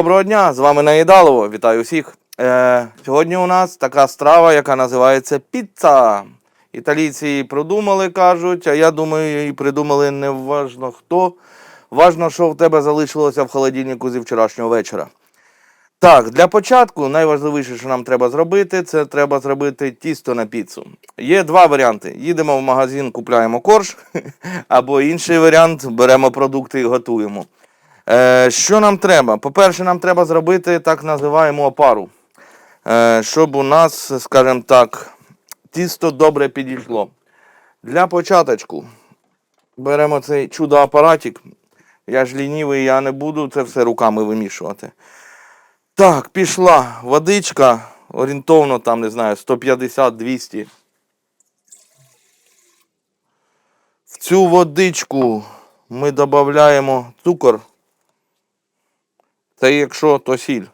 Доброго дня! З вами Наїдалово. Вітаю всіх. Е, сьогодні у нас така страва, яка називається піца. Італійці її придумали, кажуть, а я думаю, її придумали не важно хто. Важно, що в тебе залишилося в холодильнику зі вчорашнього вечора. Так, для початку найважливіше, що нам треба зробити, це треба зробити тісто на піцу. Є два варіанти: їдемо в магазин, купляємо корж, або інший варіант беремо продукти і готуємо. Е, що нам треба? По-перше, нам треба зробити так називаємо опару, е, щоб у нас, скажімо так, тісто добре підійшло. Для початочку беремо цей чудо-апаратик. Я ж лінівий, я не буду це все руками вимішувати. Так, пішла водичка, орієнтовно там, не знаю, 150-200. В цю водичку ми додаємо цукор. Це якщо то сіль.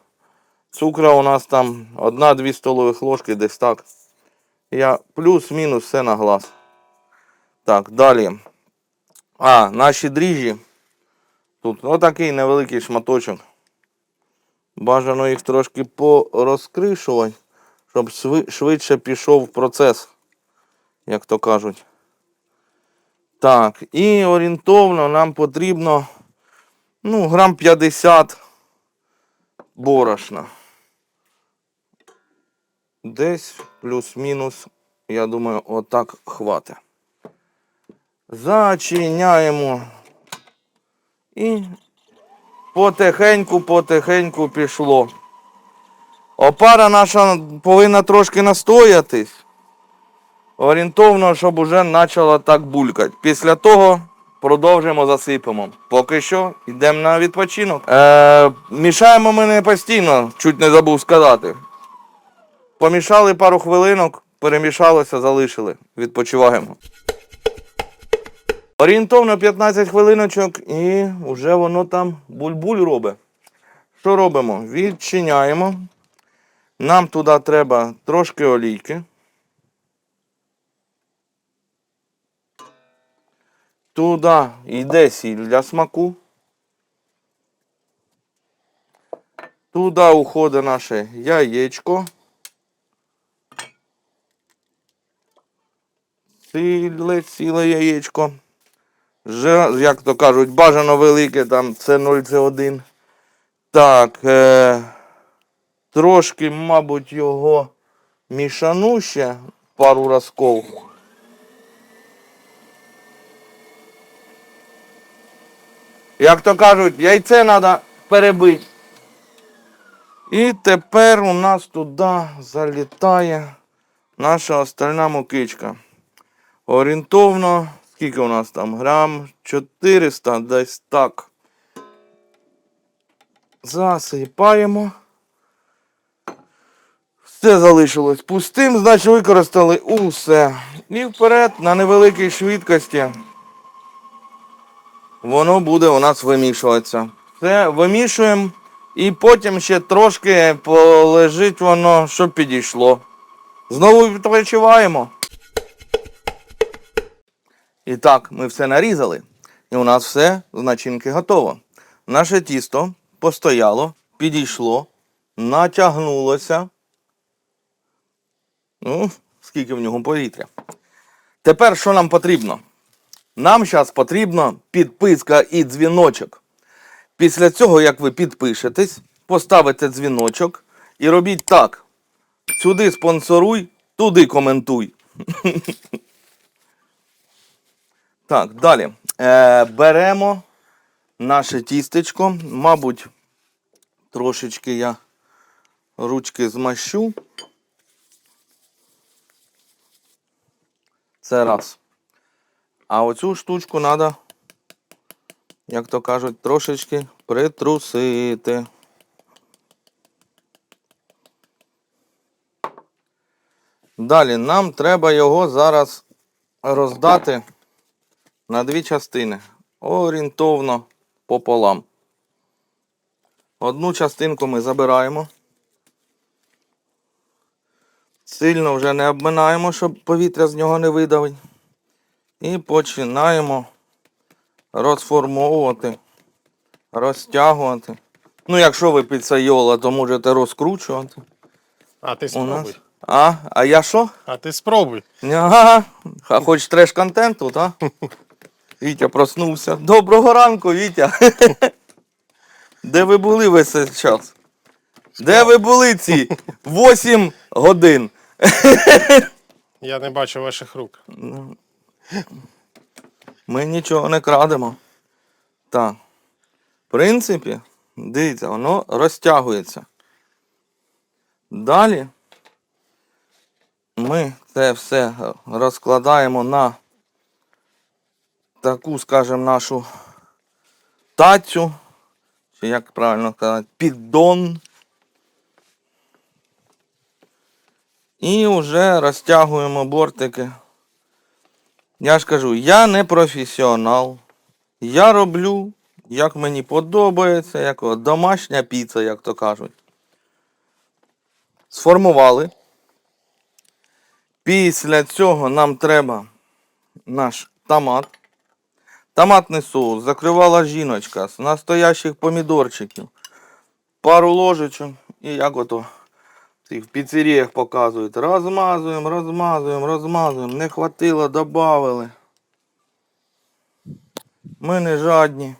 Цукра у нас там 1-2 столових ложки, десь так. Я плюс-мінус все на глаз. Так, далі. А, наші дріжджі. Тут отакий невеликий шматочок. Бажано їх трошки порозкришувати, щоб швидше пішов процес, як то кажуть. Так, і орієнтовно нам потрібно ну, грам 50 борошна. Десь плюс-мінус, я думаю, отак хватить. Зачиняємо. І потихеньку, потихеньку пішло. Опара наша повинна трошки настоятись. Орієнтовно, щоб уже почала так булькати. Після того продовжимо засипемо. Поки що йдемо на відпочинок. Е, мішаємо ми не постійно, чуть не забув сказати. Помішали пару хвилинок, перемішалося, залишили. Відпочиваємо. Орієнтовно 15 хвилиночок і вже воно там буль-буль робить. Що робимо? Відчиняємо. Нам туди треба трошки олійки. Туди йде сіль для смаку. Туди уходить наше яєчко. Ціле, ціле яєчко. Вже, як то кажуть, бажано велике, там це 0, це 1. Так, е, трошки, мабуть, його мішану ще пару разков. Як то кажуть, яйце треба перебити. І тепер у нас туди залітає наша остальна мукичка. Орієнтовно, скільки у нас там? Грам 400, десь так. Засипаємо. Все залишилось пустим, значить використали усе. І вперед на невеликій швидкості. Воно буде у нас вимішуватися. Все, вимішуємо і потім ще трошки полежить воно, щоб підійшло. Знову відпочиваємо. І так, ми все нарізали. І у нас все з начинки готово. Наше тісто постояло, підійшло, натягнулося. Ну, скільки в нього повітря. Тепер що нам потрібно? Нам зараз потрібно підписка і дзвіночок. Після цього, як ви підпишетесь, поставите дзвіночок і робіть так. Сюди спонсоруй, туди коментуй. Так, далі. Е, беремо наше тістечко. Мабуть, трошечки я ручки змащу. Це раз. А оцю штучку треба, як то кажуть, трошечки притрусити. Далі нам треба його зараз роздати на дві частини. Орієнтовно пополам. Одну частинку ми забираємо. Сильно вже не обминаємо, щоб повітря з нього не видавить. І починаємо розформовувати, розтягувати Ну, якщо ви піцайола, то можете розкручувати. А ти У спробуй. нас. А, а я що? А ти спробуй. Ага. А хоч треш контенту, так? Вітя проснувся. Доброго ранку, Вітя. Де ви були весь цей час? Де ви були ці 8 годин? Я не бачу ваших рук. Ми нічого не крадемо. Так. В принципі, дивіться, воно розтягується. Далі ми це все розкладаємо на таку, скажімо, нашу тацю, чи як правильно сказати, піддон. І вже розтягуємо бортики. Я ж кажу, я не професіонал. Я роблю, як мені подобається, як домашня піца, як то кажуть. Сформували. Після цього нам треба наш томат. Томатний соус закривала жіночка з настоящих помідорчиків. Пару ложечок і як ото в піцеріях показують. Розмазуємо, розмазуємо, розмазуємо. Не хватило, додавили. Ми не жадні.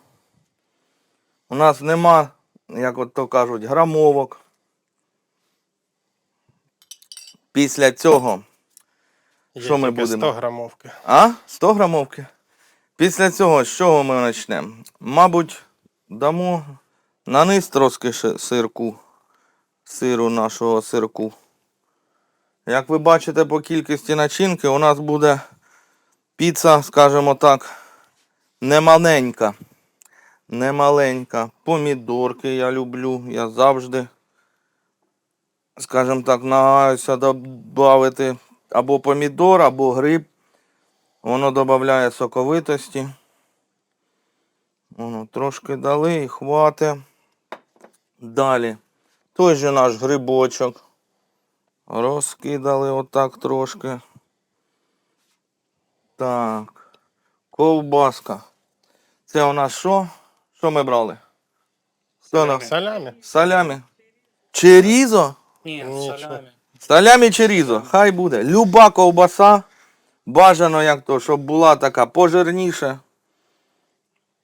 У нас нема, як от то кажуть, грамовок. Після цього. Є Що ми будемо? 100 грамовки. А? 100 грамовки. Після цього, з чого ми почнемо? Мабуть, дамо на низ трошки сирку. Сиру нашого сирку. Як ви бачите по кількості начинки, у нас буде піца, скажімо так, немаленька. Немаленька. Помідорки я люблю. Я завжди, скажімо так, намагаюся додати або помідор, або гриб. Воно додає соковитості. Воно трошки дали і хватить. Далі. Той же наш грибочок. Розкидали отак трошки. Так. Ковбаска. Це у нас що? Що ми брали? Нас? Салямі. Салямі. Черізо? Ні, салямі. Салямі черізо, хай буде. Люба ковбаса. Бажано, як то, щоб була така пожирніша.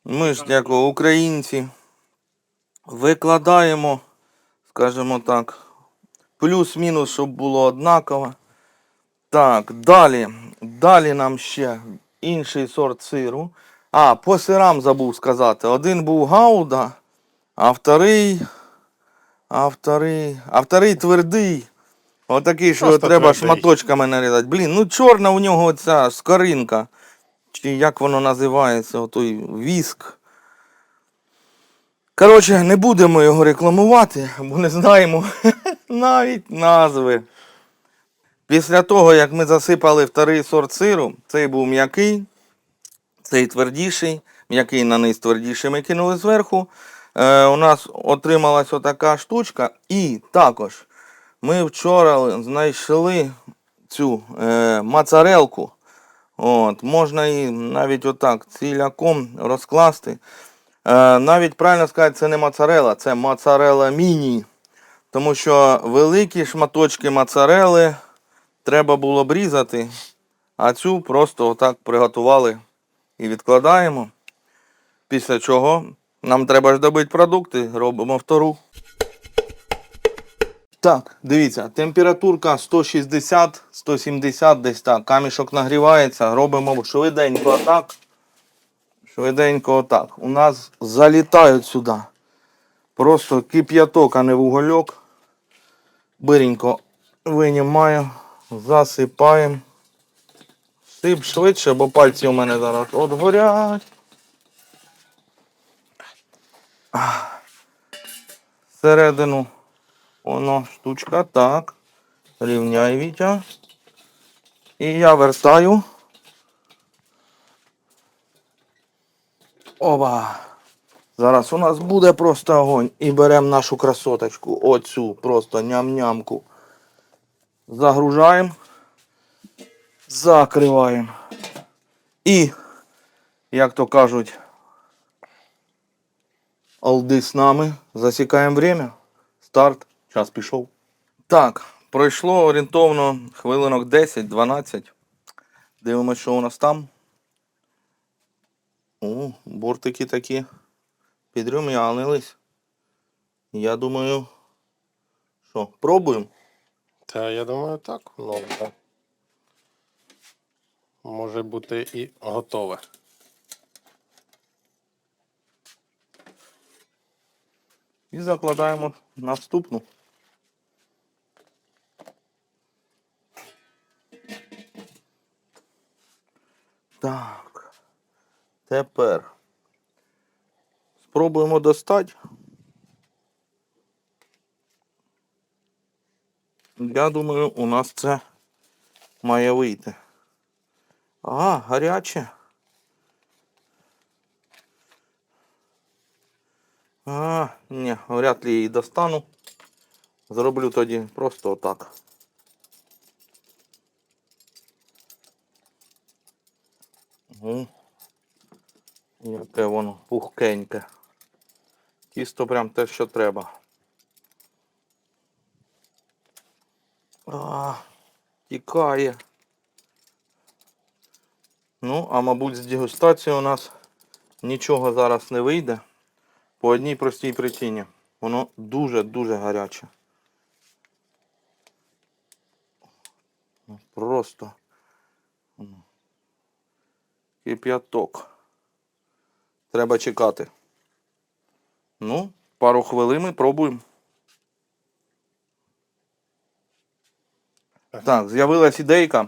Ми ж, як українці, викладаємо, скажімо так, плюс-мінус, щоб було однаково. Так, далі. Далі нам ще інший сорт сиру. А, по сирам забув сказати. Один був гауда, а вторий. А вторий. А вторий твердий. Отакий, що Просто треба твердий. шматочками нарізати. Блін, ну чорна у нього ця скоринка. Чи як воно називається, отой віск. Коротше, не будемо його рекламувати, бо не знаємо навіть назви. Після того, як ми засипали вторий сорт сиру, цей був м'який, цей твердіший, м'який на низ твердіший ми кинули зверху. Е, у нас отрималась отака штучка. І також ми вчора знайшли цю е, моцарелку. От, можна її навіть отак ціляком розкласти. Е, навіть правильно сказати, це не моцарела, це моцарела міні. Тому що великі шматочки моцарели треба було б різати, а цю просто отак приготували і відкладаємо. Після чого нам треба ж добити продукти, робимо втору. Так, дивіться, температурка 160-170 десь так. Камішок нагрівається, робимо швиденько отак. Швиденько отак. У нас залітають сюди. Просто кип'яток, а не вугольок. Биренько винімаємо, засипаємо. Сип швидше, бо пальці у мене зараз от горять. Всередину воно штучка так. Рівняй Вітя. І я вертаю. Оба. Зараз у нас буде просто огонь. І беремо нашу красоточку. Оцю просто ням-нямку. Загружаємо. Закриваємо. І, як то кажуть, Алди з нами. Засікаємо время. Старт. Час пішов. Так, пройшло орієнтовно хвилинок 10-12. Дивимося, що у нас там. О, бортики такі підрум'янились. Я думаю, що, пробуємо? Та я думаю, так. Ну, да. Може бути і готове. І закладаємо наступну. Так. Тепер спробуємо достати. Я думаю, у нас це має вийти. А, гаряче. А, ні, вряд ли її достану. Зроблю тоді просто отак. Угу. Яке воно пухкеньке. Тісто прям те, що треба. А, тікає. Ну, а мабуть, з дегустації у нас нічого зараз не вийде. По одній простій причині. Воно дуже-дуже гаряче. Ну, Просто кип'яток. Треба чекати. Ну, пару хвилин ми пробуємо. Так, з'явилась ідейка.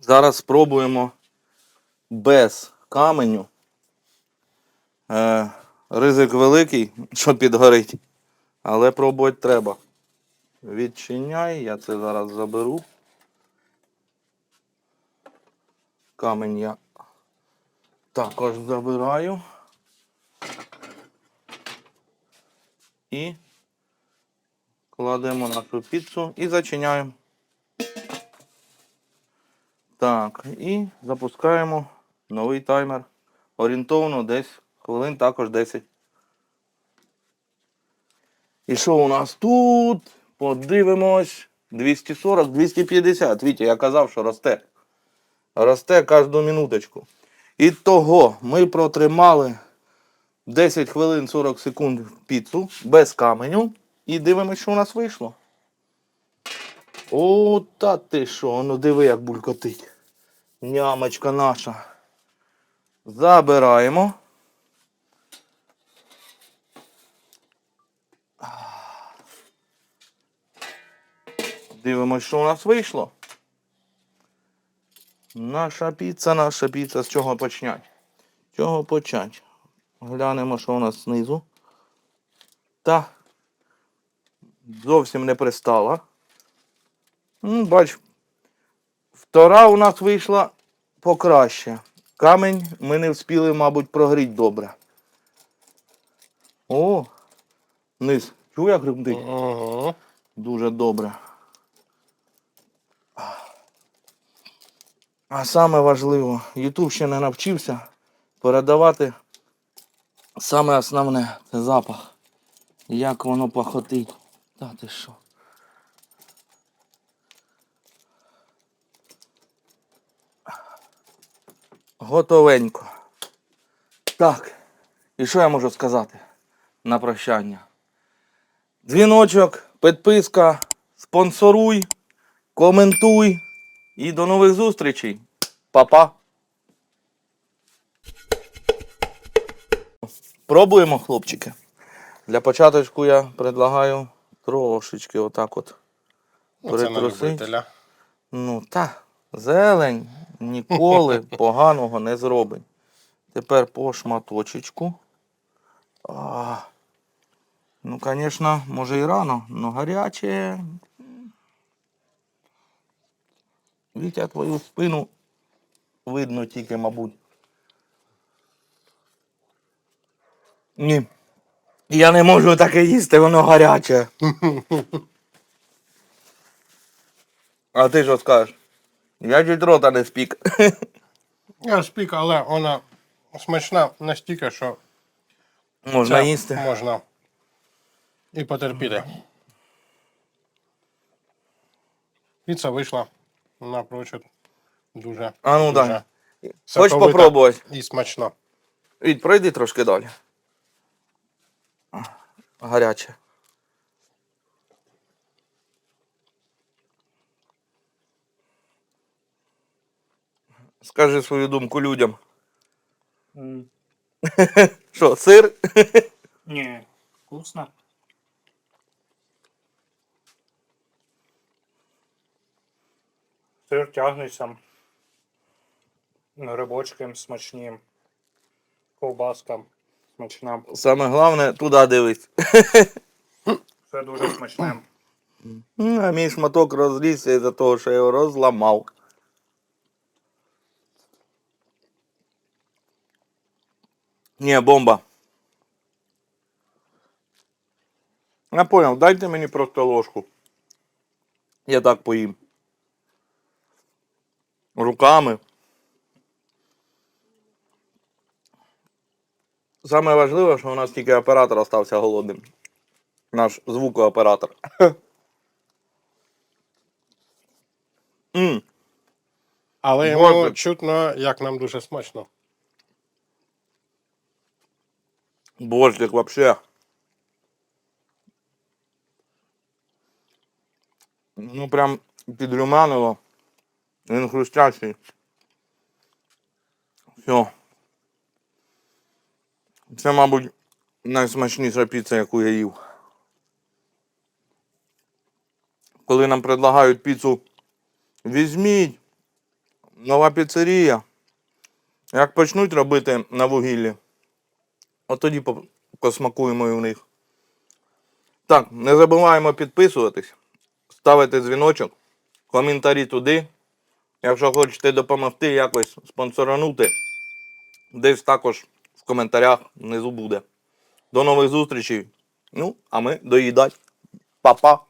Зараз спробуємо без каменю. Е, ризик великий, що підгорить. Але пробувати треба. Відчиняй, я це зараз заберу. Камінь я також забираю. І кладемо нашу піцу і зачиняємо. Так, і запускаємо новий таймер. Орієнтовно десь хвилин також 10. І що у нас тут? Подивимось. 240-250. Вітя, я казав, що росте. Росте кожну минуточку. І того ми протримали 10 хвилин 40 секунд піцу без каменю. І дивимося, що у нас вийшло. О, та ти що, ну диви, як булькотить. Нямочка наша. Забираємо. Дивимось, що у нас вийшло. Наша піца, наша піца. З чого почнять? З чого почать? Глянемо, що у нас знизу. Та зовсім не пристала. Ну, бач, втора у нас вийшла покраще. Камінь ми не встигли, мабуть, прогріти добре. О, низ. Чув, як гримтить? Угу. Дуже добре. А саме важливо, YouTube ще не навчився передавати саме основне це запах. Як воно пахотить. Та ти що? Готовенько. Так. І що я можу сказати на прощання? Дзвіночок, підписка, спонсоруй, коментуй і до нових зустрічей. Па-па. Пробуємо, хлопчики. Для початочку я предлагаю трошечки отак от. Притрусить. Ну та, зелень ніколи поганого не зробить. Тепер по шматочечку. А, ну, звісно, може і рано, але гаряче. Вітя твою спину видно тільки, мабуть. Ні. Я не можу таке їсти, воно гаряче. А ти що скажеш? Я чуть рота не спік. Я спік, але вона смачна настільки, що Можна Це їсти. Можна і потерпіти. Піца вийшла напрочуд дуже. А ну дуже дай. Хочеш попробувати? І смачно. Від, пройди трошки далі. Гаряче. Скажи свою думку людям. Що, сир? Не, вкусно. Сир тягнеться. Грибочки смачні. Ковбаска смачна. Саме головне, туди дивись. Все дуже смачне. А мій шматок розлізся із-за того, що я його розламав. Ні, бомба. Я понял, дайте мені просто ложку. Я так поїм. Руками. Саме важливе, що у нас тільки оператор остався голодним. Наш звукооператор. М, Але Боже. чутно, як нам дуже смачно. Борщик вообще. Ну прям підрумянило. Він хрустящий. Все. Це, мабуть, найсмачніша піца, яку я їв. Коли нам предлагають піцу, візьміть. Нова піцерія. Як почнуть робити на вугіллі, От тоді посмакуємо і у них. Так, не забуваємо підписуватись, ставити дзвіночок, коментарі туди. Якщо хочете допомогти якось спонсоранути, десь також в коментарях внизу буде. До нових зустрічей. Ну, а ми доїдать. Па-па.